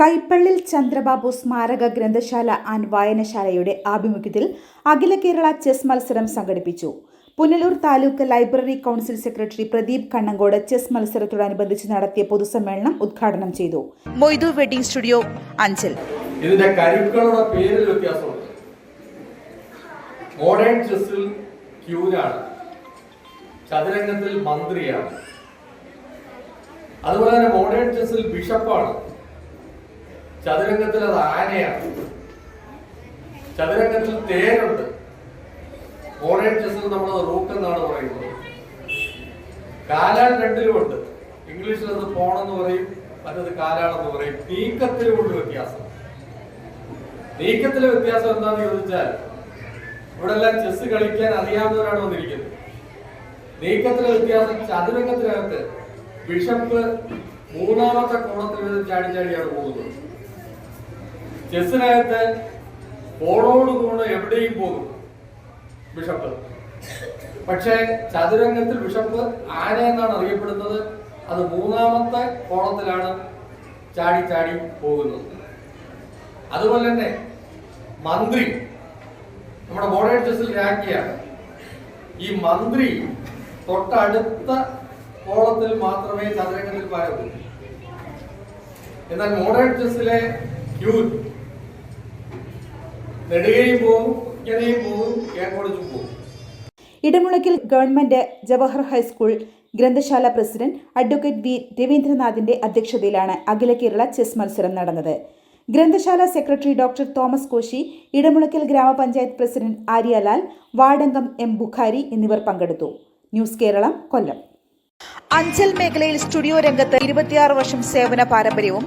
കൈപ്പള്ളിൽ ചന്ദ്രബാബു സ്മാരക ഗ്രന്ഥശാല ആൻഡ് വായനശാലയുടെ ആഭിമുഖ്യത്തിൽ അഖില കേരള ചെസ് മത്സരം സംഘടിപ്പിച്ചു. Punalur taluk library council secretary Pradeep Kannankode chess മത്സരത്തോടനുബന്ധിച്ച് നടത്തിയ പൊതുസമ്മേളനം ഉദ്ഘാടനം ചെയ്തു. Moidu wedding studio Anchal. ഇതിന്റെ പേരിൽ ചതുരംഗത്തിൽ മന്ത്രിയാണ്. അതുപോലെ തന്നെ മോഡേൺ ചെസ്സിൽ ബിഷപ്പാണ്. ചതുരംഗത്തിൽ അത് ആനയാണ്. ചതുരംഗത്തിൽ തേനുണ്ട്. നമ്മൾ റൂക്ക് എന്നാണ് പറയുന്നത്. കാലാൽ രണ്ടിലുമുണ്ട് ഇംഗ്ലീഷിൽ അത് പോണെന്ന് പറയും മറ്റത് കാലാണെന്ന് പറയും. നീക്കത്തിലുമുണ്ട് വ്യത്യാസം. നീക്കത്തിലെ വ്യത്യാസം എന്താണെന്ന് ചോദിച്ചാൽ ഇവിടെ എല്ലാം ചെസ് കളിക്കാൻ അറിയാവുന്നവരാണ് വന്നിരിക്കുന്നത്. നീക്കത്തിലെ വ്യത്യാസം ചതുരംഗത്തിനകത്ത് ബിഷപ്പ് മൂന്നാമത്തെ കോണത്തിൽ ചാടിച്ചാടിയാണ് ചാടി ചാടിയാണ് പോകുന്നത്. ചെസ്സിനകത്ത് കോണോട് കൂടെ എവിടെയും പോകും. ബിഷപ്പ്. പക്ഷെ ചതുരംഗത്തിൽ ബിഷപ്പ് ആന എന്നാണ് അറിയപ്പെടുന്നത്? അത് മൂന്നാമത്തെ കോളത്തിലാണ് ചാടി ചാടി പോകുന്നത്. അതുപോലെ തന്നെ മന്ത്രി നമ്മുടെ മോഡേൺ ചെസ്സിൽ രാജ്ഞിയാണ് ഈ മന്ത്രി തൊട്ടടുത്ത കോളത്തിൽ മാത്രമേ ചതുരംഗത്തിൽ പാരൂ എന്നാൽ മോഡേൺ ചെസ്സിലെ ക്യൂൻ നെടുകയും പോവും ഇങ്ങനെയും പോവും കേക്കോടിച്ചും പോവും. Edamulakkal government Jawahar high school ഗ്രന്ഥശാല പ്രസിഡന്റ് അഡ്വക്കേറ്റ് വി രവീന്ദ്രനാഥിന്റെ അധ്യക്ഷതയിലാണ് അഖില കേരള ചെസ് മത്സരം നടന്നത്. ഗ്രന്ഥശാല secretary doctor Thomas Koshy Edamulakkal ഗ്രാമപഞ്ചായത്ത് പ്രസിഡന്റ് ആര്യലാൽ വാർഡംഗം എം ബുഖാരി എന്നിവർ പങ്കെടുത്തു. ന്യൂസ് കേരളം കൊല്ലം. അഞ്ചൽ മേഖലയിൽ സ്റ്റുഡിയോ രംഗത്ത് ഇരുപത്തിയാറ് വർഷം സേവന പാരമ്പര്യവും